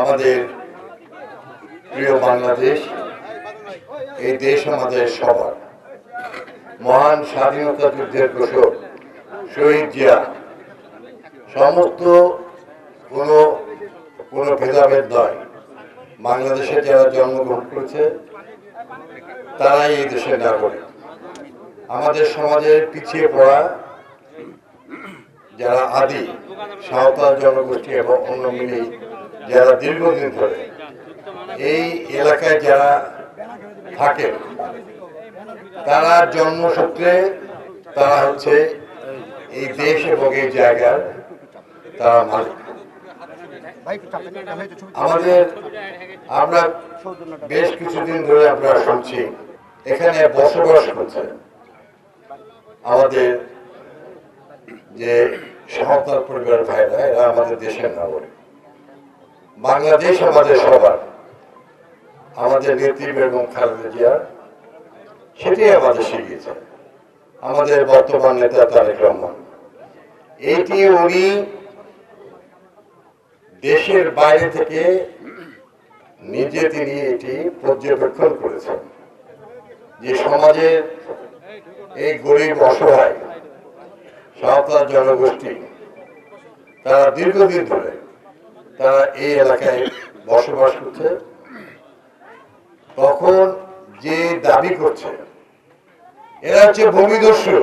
আমাদের প্রিয় বাংলাদেশ, এই দেশ আমাদের সবার। মহান স্বাধীনতা যুদ্ধের ঘোষক শহীদ জিয়া, সমস্ত কোনো কোনো ভেদাভেদ নয়। বাংলাদেশে যারা জন্মগ্রহণ করেছে, তারাই এই দেশের নাগরিক। আমাদের সমাজের পিছিয়ে পড়া যারা আদি, সাঁওতাল জনগোষ্ঠী এবং অন্য মিলি যারা দীর্ঘদিন ধরে এই এলাকায় যারা থাকে, তারা জন্মসূত্রে তারা হচ্ছে এই দেশ এবং এই জায়গার তারা মালিক। আমাদের আমরা বেশ কিছুদিন ধরে আমরা শুনছি, এখানে বসবাস করছে আমাদের যে সাঁওতাল পরিবার ভাইরা, এরা আমাদের দেশের নাগরিক। বাংলাদেশ আমাদের সবার। আমাদের নেত্রী বেগম খালেদা জিয়ার সেটাই আমাদের শিখিয়েছে। আমাদের বর্তমান নেতা তারেক রহমান। এটি উনি দেশের বাইরে থেকে নিজে তিনি এটি পর্যবেক্ষণ করেছেন। যে সমাজের এই গরিব অসহায় সাঁওতাল জনগোষ্ঠী তারা দীর্ঘদিন ধরে তারা এই এলাকায় বসবাস করছে। তখন যে দাবি করছে, এরা হচ্ছে ভূমিদস্যু।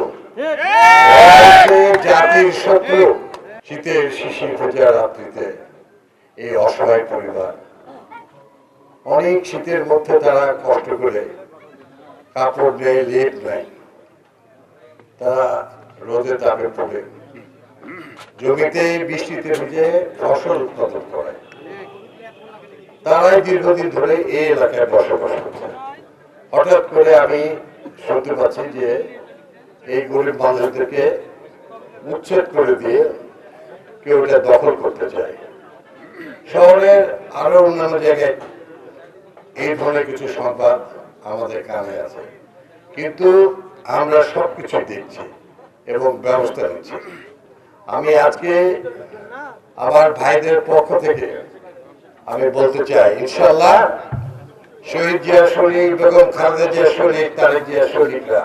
জাতির শত্রু। শীতের শিশির ভেজা রাত্রিতে এই অসহায় পরিবার। অনেক শীতের মধ্যে তারা কষ্ট করে কাপড় নেয় লেপ নেয় তারা রোদে তাপে পড়ে। জমিতে বৃষ্টিতে ভিজে ফসল উৎপাদন করে। তারাই দীর্ঘদিন ধরে এই এলাকায় বসবাস করছে হঠাৎ করে আমি শুনতে পাচ্ছি যে এই গরিব মানুষদেরকে উচ্ছেদ করে দিয়ে কেউ এটা দখল করতে চায়। শহরের আরও অন্যান্য জায়গায় এই ধরনের কিছু সংবাদ আমাদের কানে আছে। কিন্তু আমরা সবকিছু দেখছি এবং ব্যবস্থা নিচ্ছি। আমি আজকে আমার ভাইদের পক্ষ থেকে আমি বলতে চাই ইনশাল্লাহ শহীদ জিয়া শরীফ, বেগম খালেদা জিয়া শরীফ, তারেক জিয়া শরীফরা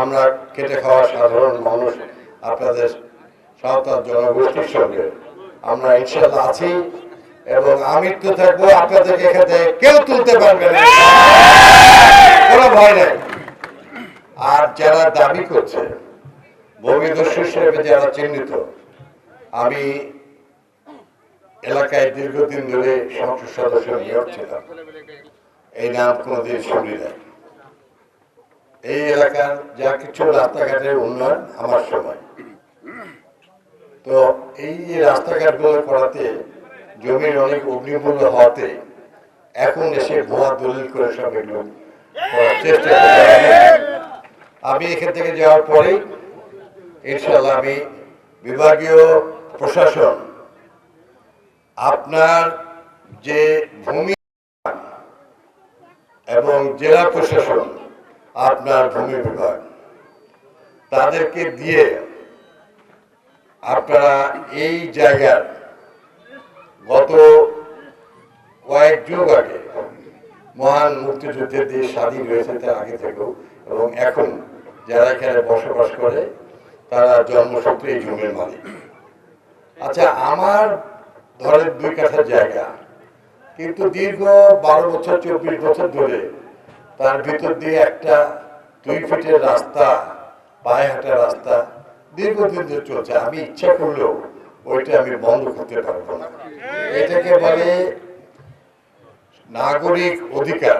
আমরা কেটে খাওয়া সাধারণ মানুষ, আপনাদের সাঁওতাল জনগোষ্ঠীর সঙ্গে আমরা ইনশাল্লাহ আছি এবং আমি তো থাকব আপনাদের এখানে কেউ তুলতে পারবে না। কোনো ভয় নেই। আর যারা দাবি করছে ভূমিদস্যু হিসেবে যারা চিহ্নিত। আমি এলাকায় দীর্ঘদিন ধরে সংসদ সদস্য নিয়োগ ছিলাম। এই নাম কোনোদিন শুনি নাই। এই এলাকার যা কিছু রাস্তাঘাটের উন্নয়ন আমার সময়। তো এই যে রাস্তাঘাটগুলো করাতে জমির অনেক অগ্নিমূল্য হওয়াতে এখন এসে ভুয়া দলিল করে সব এগুলো করার চেষ্টা আমি এখান থেকে যাওয়ার পরেই ইনশাল্লাহ আমি বিভাগীয় প্রশাসন আপনার যে ভূমি এবং জেলা প্রশাসন আপনার ভূমি বিভাগ, তাদেরকে দিয়ে আপনারা এই জায়গার গত কয়েক যুগ আগে মহান মুক্তিযুদ্ধের দেশ স্বাধীন হয়েছে তার আগে থেকেও এবং এখন যারা এখানে বসবাস করে তারা জন্মসূত্রে এই জমির মালিক আচ্ছা আমার ধরেন দুই কাঠা জায়গা। কিন্তু দীর্ঘ বারো বছর, চব্বিশ বছর ধরে তার ভিতর দিয়ে একটা দুই ফিটের রাস্তা পায়ে হাঁটা রাস্তা দীর্ঘদিন ধরে চলছে। আমি ইচ্ছা করলেও ওইটা আমি বন্ধ করতে পারব না। এটাকে বলে নাগরিক অধিকার।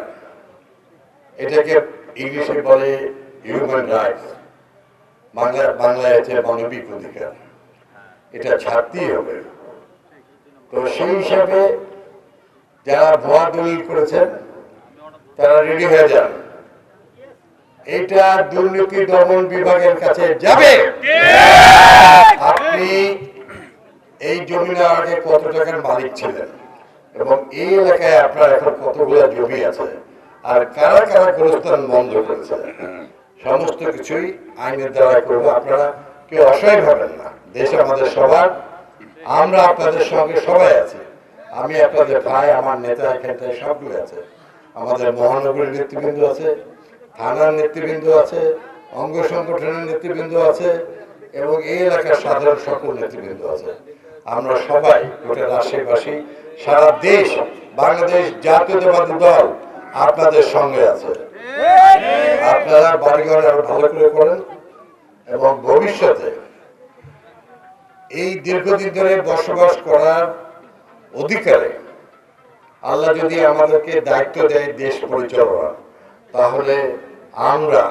এটাকে ইংলিশে বলে হিউম্যান রাইটস বাংলা বাংলায় আছে মানবিক অধিকার এটা ছাড়তেই হবে। তো সেই হিসাবে যারা ভুয়া দলিল করেছেন তারা রেডি হয়ে যান। এটা দুর্নীতি দমন বিভাগের কাছে যাবে। আপনি এই জমি নেওয়ার আগে কত টাকার মালিক ছিলেন? এবং এই এলাকায় আপনার এখন কতগুলো জমি আছে? আর কারা কারা গোরস্থান বন্ধ করেছে সমস্ত কিছুই আইনের দ্বারা করব। আপনারা কেউ অসহায় হবেন না। দেশ আমাদের সবার আমরা আপনাদের সঙ্গে সবাই আছি। আমি আপনাদের ভাই আমার নেতা এখানটায় সবগুলো আছে। আমাদের মহানগরীর নেতৃবৃন্দ আছে থানার নেতৃবৃন্দ আছে অঙ্গ সংগঠনের নেতৃবৃন্দ আছে এবং এই এলাকার সাধারণ সকল নেতৃবৃন্দ আছে। আমরা সবাই গোটা রাজশাহীবাসী সারা দেশ বাংলাদেশ জাতীয়তাবাদী দল আপনাদের সঙ্গে আছে। আপনারা বাড়িঘর আরও ভালো করে করেন এবং ভবিষ্যতে এই দীর্ঘদিন ধরে বসবাস করার অধিকারে আল্লাহ যদি আমাদেরকে দায়িত্ব দেয় দেশ পরিচালনা তাহলে আমরা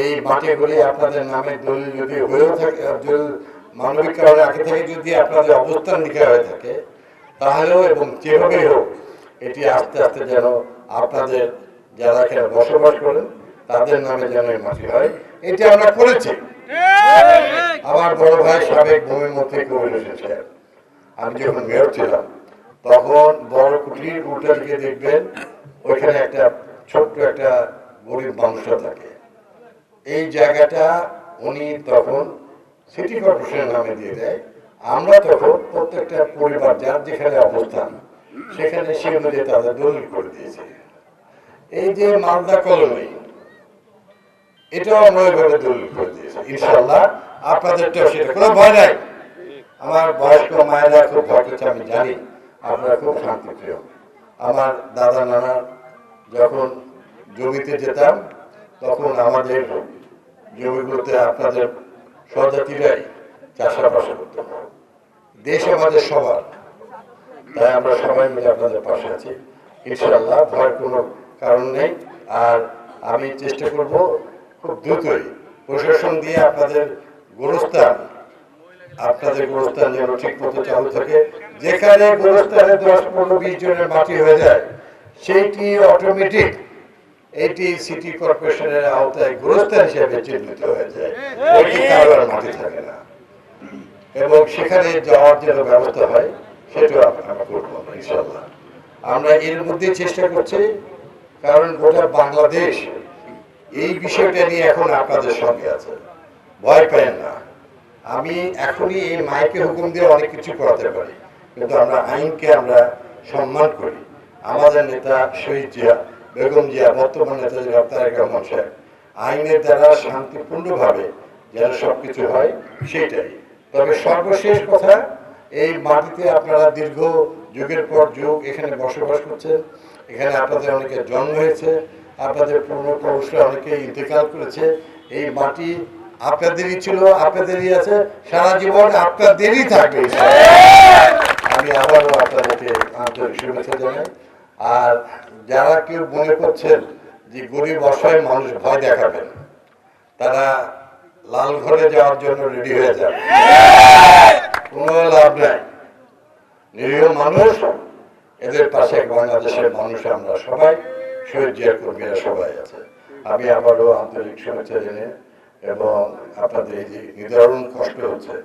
এই মাটিগুলি আপনাদের নামে দলিল যদি হয়েও থাকে মানবিক কারণে আগে থেকে যদি আপনাদের অবস্থান লিখা হয়ে থাকে, তাহলেও এবং যেভাবেই হোক, এটি আস্তে আস্তে যেন আপনাদের যারা এখানে বসবাস করেন তাদের নামে যেন এই মাটি হয়। এটি আমরা করেছি। আমার বড় ভাই সাবেক ভূমিমন্ত্রী কবির সাহেব আমি যখন মেয়র ছিলাম, তখন বড় কুটির উল্টা দিকে দেখবেন, ওইখানে একটা ছোট্ট একটা গরিব মানুষ থাকে। এই জায়গাটা উনি তখন সিটি কর্পোরেশনের নামে দিয়ে দেয়। আমরা তখন প্রত্যেকটা পরিবার যার যেখানে অবস্থান, সেখানে সে অনুযায়ী তাদের দলিল করে দিয়েছি। এই যে মালদা কলোনি এটাও আমরা ওইভাবে দলিল করে দিয়েছি। ইনশাল্লাহ আপনাদেরটাও সেটা কোনো ভয় নাই। আমার বয়স্ক মায়েরা খুব ভয় করছে, আমি জানি। আপনারা খুব শান্তিপ্রিয়। আমার দাদা নানা যখন জমিতে যেতাম, তখন আমাদের জমিগুলোতে আপনাদের স্বজাতিরাই চাষাবাস করত। দেশ আমাদের সবার। তাই আমরা সবাই মিলে আপনাদের পাশে আছি। ইনশাল্লাহ ভয়ের কোনো কারণ নেই। আর আমি চেষ্টা করব খুব দ্রুতই প্রশাসন দিয়ে আপনাদের গোরস্থান আপনাদের গোরস্থান যেন ঠিক মতো চালু থাকে। যেখানে গোরস্থানে দশ, পনেরো, বিশ জনের মাটি হয়ে যায়, সেইটি অটোমেটিক এটি সিটি কর্পোরেশনের আওতায় গোরস্থান হিসেবে চিহ্নিত হয়ে যায়। ওইটি কারও আর মাটি থাকে না। এবং সেখানে যাওয়ার জন্য ব্যবস্থা হয়, সেটাও আমরা করব ইনশাল্লাহ আমরা এর মধ্যে চেষ্টা করছি কারণ গোটা বাংলাদেশ এই বিষয়টা নিয়ে এখন আপনাদের সঙ্গে আছে। ভয় পেন না। আমি এখনই এই মাইকে হুকুম দিয়ে অনেক কিছু করাতে পারি। কিন্তু আমরা আইনকে আমরা সম্মান করি। আমাদের নেতা শহীদ জিয়া, বেগম জিয়া, বর্তমান নেতা জনাব তারেক রহমান সাহেব, আইনের দ্বারা শান্তিপূর্ণভাবে যেন সবকিছু হয়, সেটাই। তবে সর্বশেষ কথা, এই মাটিতে আপনারা দীর্ঘ যুগের পর যুগ এখানে বসবাস করছেন। এখানে আপনাদের অনেকে জন্ম হয়েছে আপনাদের পূর্বপুরুষরা অনেকে ইন্তেকাল করেছে। এই মাটি আপনাদেরই ছিল আপনাদেরই আছে সারা জীবন আপনাদেরই থাকবে। আমি আবারও আপনাদেরকে আন্তরিক শুভেচ্ছা জানাই। আর যারা কেউ মনে করছেন যে গরিব অসহায় মানুষ ভয় দেখাবেন তারা লাল ঘরে যাওয়ার জন্য রেডি হয়ে যাবে। কোনো লাভ নাই। নিরীহ মানুষ এদের পাশে বাংলাদেশের মানুষ আমরা সবাই, শহীদ জিয়া কর্মীরা সবাই আছে। আমি আবারও আন্তরিক শুভেচ্ছা জানি এবং আপনাদের এই যে নিদারুণ কষ্ট হচ্ছে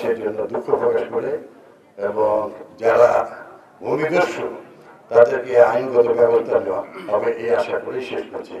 সেই জন্য দুঃখ প্রকাশ করে এবং যারা ভূমিদস্যু, তাদেরকে আইনগত ব্যবস্থা নেওয়া হবে এই আশা করেই শেষ করছি।